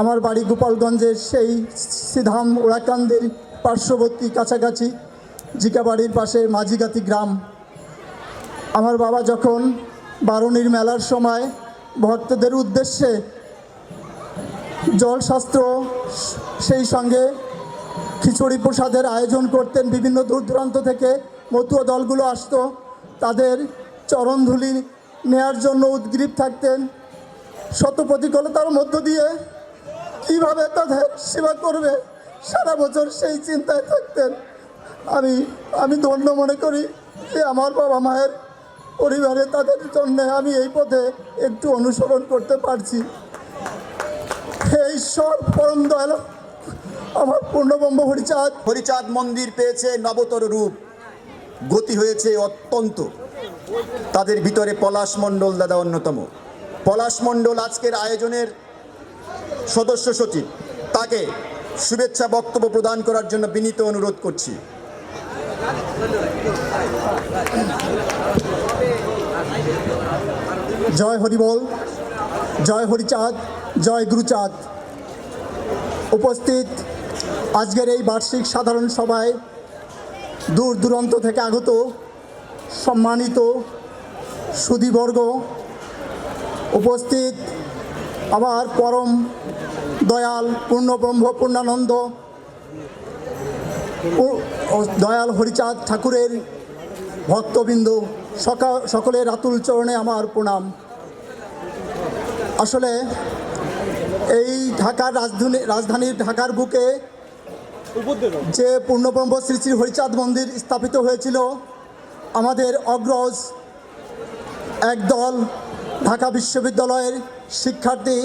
আমার বাড়ি গোপালগঞ্জের সেই সিধাম ওড়াকান্দির পার্শ্ববর্তী কাছাকাছি জিকাবাড়ির পাশে মাঝিগাতি গ্রাম। আমার বাবা যখন বারুণীর মেলার সময় ভক্তদের উদ্দেশ্যে জলশাস্ত্র সেই সঙ্গে খিচুড়ি প্রসাদের আয়োজন করতেন, বিভিন্ন দূর দূরান্ত থেকে মতুয়া দলগুলো আসতো, তাদের চরণধুলি নেয়ার জন্য উদ্গ্রীব থাকতেন। শত প্রতিকূলতার মধ্য দিয়ে কীভাবে তাদের সেবা করবে? সারা বছর সেই চিন্তায় থাকতেন। আমি আমি ধন্য মনে করি যে আমার বাবা মায়ের পরিবারে তাদের জন্য আমি এই পথে একটু অনুসরণ করতে পারছি। হে ঈশ্বর পরম দয়াল আমার পূর্ণবম্ব হরিচাঁদ। হরিচাঁদ মন্দির পেয়েছে নবতর রূপ। গতি হয়েছে অত্যন্ত। তাদের ভিতরে পলাশ মণ্ডল দাদা অন্যতম। পলাশ মণ্ডল আজকের আয়োজনের সদস্য সচিব, তাকে শুভেচ্ছা বক্তব্য প্রদান করার জন্য বিনীত অনুরোধ করছি। জয় হরিবল, জয় হরিচাঁদ, জয় গুরুচাঁদ। উপস্থিত আজকের এই বার্ষিক সাধারণ সভায় দূর দূরান্ত থেকে আগত সম্মানিত সুদীবর্গ, উপস্থিত আমার পরম দয়াল পূর্ণব্রহ্ম পূর্ণানন্দ দয়াল হরিচাঁদ ঠাকুরের ভক্তবৃন্দ সকা সকলের আতুল চরণে আমার প্রণাম। আসলে এই ঢাকার রাজধানী, রাজধানীর ঢাকার বুকে যে পূর্ণব্রহ্ম শ্রী শ্রী হরিচাঁদ মন্দির স্থাপিত হয়েছিল, আমাদের অগ্রজ একদল ঢাকা বিশ্ববিদ্যালয়ের শিক্ষার্থী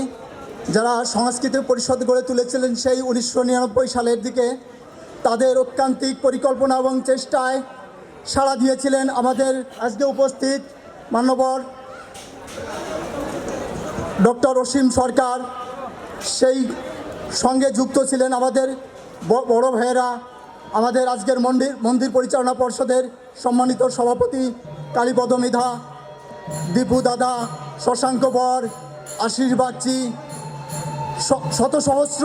যারা সংস্কৃতি পরিষদ গড়ে তুলেছিলেন সেই উনিশশো নিরানব্বই সালের দিকে তাদের ঐকান্তিক পরিকল্পনা এবং চেষ্টায় সাড়া দিয়েছিলেন আমাদের আজকে উপস্থিত মান্যবর ডক্টর অসীম সরকার। সেই সঙ্গে যুক্ত ছিলেন আমাদের বড় ভাইয়েরা, আমাদের আজকের মন্দির মন্দির পরিচালনা পর্ষদের সম্মানিত সভাপতি কালীপদ মিধা, দীপু দাদা, শশাঙ্ক বর আশিস বাগচি শত সহস্র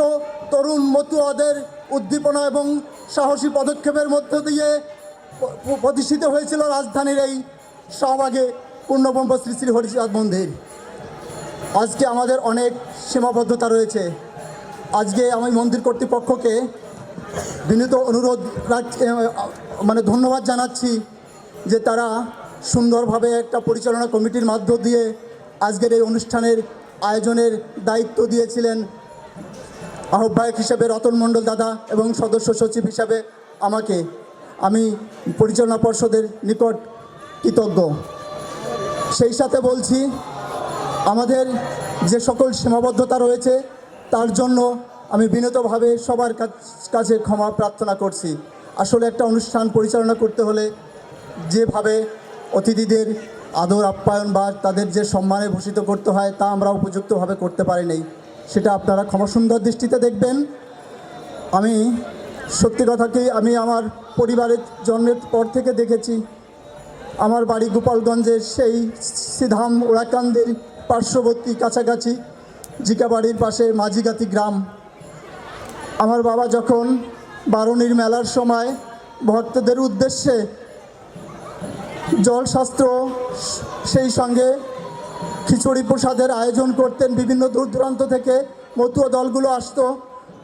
তরুণ মতুয়াদের উদ্দীপনা এবং সাহসী পদক্ষেপের মধ্য দিয়ে প্রতিষ্ঠিত হয়েছিল রাজধানীর এই শাহবাগে পূর্ণব্রহ্ম শ্রী শ্রী হরিচাঁদ মন্দির। আজকে আমাদের অনেক সীমাবদ্ধতা রয়েছে। আজকে আমি মন্দির কর্তৃপক্ষকে বিনীত অনুরোধ মানে ধন্যবাদ জানাচ্ছি যে তারা সুন্দরভাবে একটা পরিচালনা কমিটির মাধ্য দিয়ে আজকের এই অনুষ্ঠানের আয়োজনের দায়িত্ব দিয়েছিলেন আহ্বায়ক হিসেবে রতন মণ্ডল দাদা এবং সদস্য সচিব হিসাবে আমাকে। আমি পরিচালনা পর্ষদের নিকট কৃতজ্ঞ। সেই সাথে বলছি, আমাদের যে সকল সীমাবদ্ধতা রয়েছে, তার জন্য আমি বিনতভাবে সবার কাছ- ক্ষমা প্রার্থনা করছি। আসলে একটা অনুষ্ঠান পরিচালনা করতে হলে যেভাবে অতিথিদের আদর, আপ্যায়ন বা তাদের যে সম্মানে ভূষিত করতে হয় তা আমরা উপযুক্তভাবে করতে পারিনি সেটা আপনারা ক্ষমা সুন্দর দৃষ্টিতে দেখবেন। আমি সত্যি কথাকে আমি আমার পরিবারের জন্মের পর থেকে দেখেছি। আমার বাড়ি গোপালগঞ্জের সেই সিধাম ওড়াকান্দির পার্শ্ববর্তী কাছাকাছি জিকাবাড়ির পাশে মাঝিগাতি গ্রাম। আমার বাবা যখন বারুণীর মেলার সময় ভক্তদের উদ্দেশ্যে জলশাস্ত্র, সেই সঙ্গে খিচুড়ি প্রসাদের আয়োজন করতেন বিভিন্ন দূর দূরান্ত থেকে মতুয়া দলগুলো আসতো।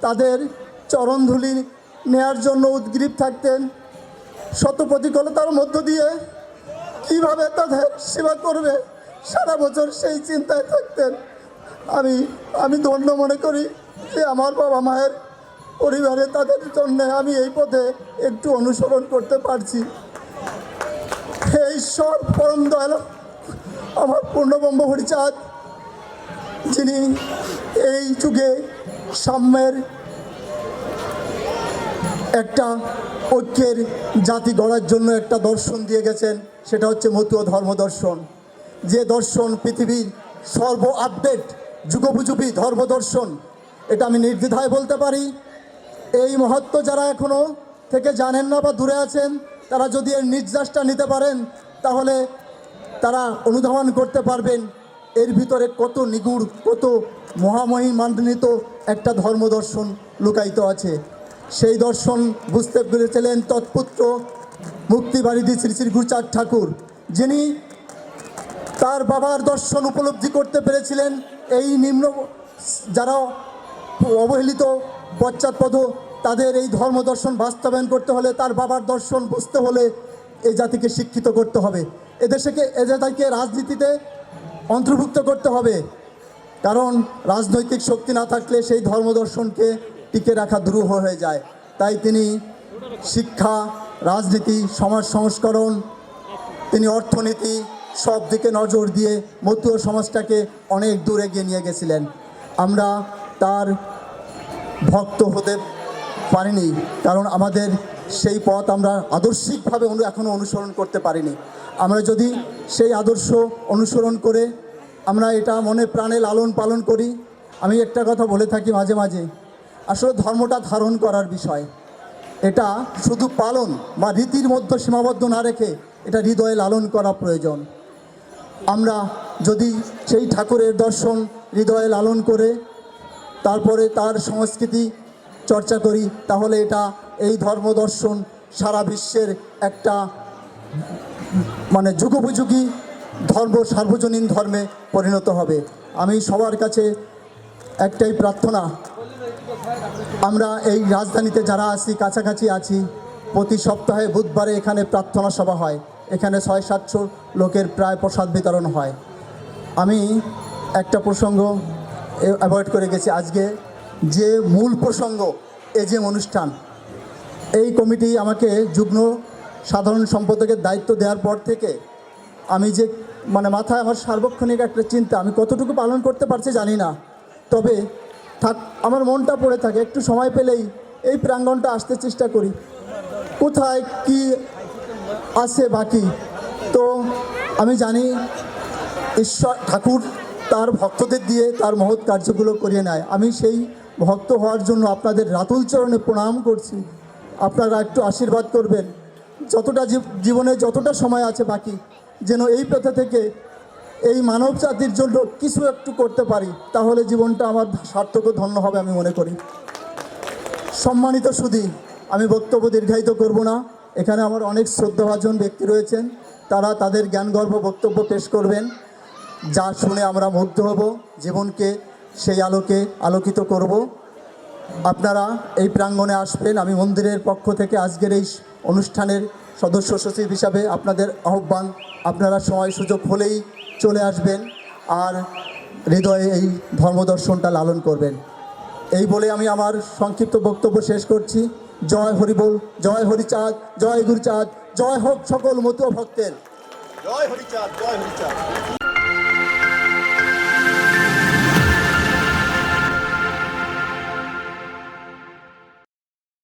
তাদের চরণধুলি নেয়ার জন্য উদ্গ্রীব থাকতেন। শত প্রতিকূলতার মধ্য দিয়ে কীভাবে তাদের সেবা করবে সারা বছর সেই চিন্তায় থাকতেন। আমি আমি ধন্য মনে করি যে আমার বাবা মায়ের পরিবারে তাদের জন্য আমি এই পথে একটু অনুসরণ করতে পারছি। হে ঈশ্বর পরম দয়াল, আমার পূর্ণবম্ব হরিচাঁদ যিনি এই যুগে সাম্যের একটা ঐক্যের জাতি গড়ার জন্য একটা দর্শন দিয়ে গেছেন, সেটা হচ্ছে মতুয় ধর্ম দর্শন। যে দর্শন পৃথিবীর সর্ব আপডেট যুগোপযোগী ধর্ম দর্শন, এটা আমি নির্দ্বিধায় বলতে পারি। এই মহত্ব যারা এখনও থেকে জানেন না বা দূরে আছেন তারা যদি এর নির্যাসটা নিতে পারেন, তাহলে তারা অনুধাবন করতে পারবেন এর ভিতরে কত নিগুড়, কত মহামহিমান্বিত একটা ধর্মদর্শন লুকায়িত আছে। সেই দর্শন বুঝতে পেরেছিলেন তৎপুত্র মুক্তিবারিধি শ্রী শ্রী গুরুচাঁদ ঠাকুর, যিনি তার বাবার দর্শন উপলব্ধি করতে পেরেছিলেন। এই নিম্ন যারা অবহেলিত পশ্চাৎপদ তাদের এই ধর্ম দর্শন বাস্তবায়ন করতে হলে, তার বাবার দর্শন বুঝতে হলে এই জাতিকে শিক্ষিত করতে হবে। এদেশকে এ জাতিকে রাজনীতিতে অন্তর্ভুক্ত করতে হবে। কারণ রাজনৈতিক শক্তি না থাকলে সেই ধর্ম দর্শনকে টিকে রাখা দুরূহ হয়ে যায়। তাই তিনি শিক্ষা, রাজনীতি, সমাজ সংস্করণ, তিনি অর্থনীতি সব দিকে নজর দিয়ে মতুয় সমাজটাকে অনেক দূর এগিয়ে নিয়ে গেছিলেন। আমরা তার ভক্ত হতে পারিনি, কারণ আমাদের সেই পথ আমরা আদর্শিকভাবে এখনও অনুসরণ করতে পারিনি। আমরা যদি সেই আদর্শ অনুসরণ করে আমরা এটা মনে প্রাণে লালন পালন করি, আমি একটা কথা বলে থাকি মাঝে মাঝে, আসলে ধর্মটা ধারণ করার বিষয়। এটা শুধু পালন বা রীতির মধ্যে সীমাবদ্ধ না রেখে এটা হৃদয়ে লালন করা প্রয়োজন। আমরা যদি সেই ঠাকুরের দর্শন হৃদয়ে লালন করে, তারপরে তার সংস্কৃতি চর্চা করি, তাহলে এটা এই ধর্ম দর্শন সারা বিশ্বের একটা মানে যুগোপযোগী ধর্ম, সার্বজনীন ধর্মে পরিণত হবে। আমি সবার কাছে একটাই প্রার্থনা, আমরা এই রাজধানীতে যারা আছি, কাছাকাছি আছি, প্রতি সপ্তাহে বুধবারে এখানে প্রার্থনা সভা হয়। এখানে ছয় সাতশো লোকের প্রায় প্রসাদ বিতরণ হয়। আমি একটা প্রসঙ্গ অ্যাভয়েড করে গেছি আজকে। যে মূল প্রসঙ্গ যে অনুষ্ঠান, এই কমিটি আমাকে যুগ্ম সাধারণ সম্পাদকের দায়িত্ব দেওয়ার পর থেকে আমি যে মানে মাথায় আমার সার্বক্ষণিক একটা চিন্তা, আমি কতটুকু পালন করতে পারছি জানি না। তবে থাক, আমার মনটা পড়ে থাকে, একটু সময় পেলেই এই প্রাঙ্গণটা আসতে চেষ্টা করি। কোথায় কি আছে বাকি? তো আমি জানি ঈশ্বর, ঠাকুর তার ভক্তদের দিয়ে তার মহৎ কার্যগুলো করিয়ে নেয়। আমি সেই ভক্ত হওয়ার জন্য আপনাদের রাতুল চরণে প্রণাম করছি। আপনারা একটু আশীর্বাদ করবেন। যতটা জীব- জীবনে যতটা সময় আছে বাকি, যেন এই প্রথা থেকে এই মানব জাতির জন্য কিছু একটু করতে পারি, তাহলে জীবনটা আমার সার্থক ধন্য হবে আমি মনে করি। সম্মানিত সুধী, আমি বক্তব্য দীর্ঘায়িত করব না। এখানে আমার অনেক শ্রদ্ধাভাজন ব্যক্তি রয়েছেন, তারা তাদের জ্ঞানগর্ভ বক্তব্য পেশ করবেন, যা শুনে আমরা মুগ্ধ হব। জীবনকে সেই আলোকে আলোকিত করব। আপনারা এই প্রাঙ্গণে আসবেন। আমি মন্দিরের পক্ষ থেকে আজকের এই অনুষ্ঠানের সদস্য সচিব হিসাবে আপনাদের আহ্বান, আপনারা সময় সুযোগ হলেই চলে আসবেন আর হৃদয়ে এই ধর্মদর্শনটা লালন করবেন। এই বলে আমি আমার সংক্ষিপ্ত বক্তব্য শেষ করছি। জয় হরিবোল জয় হরিচাঁদ জয় গুরুচাঁদ জয় হোক সকল মতুয়া ভক্তের। জয় হরিচাঁদ জয় হরিচাঁদ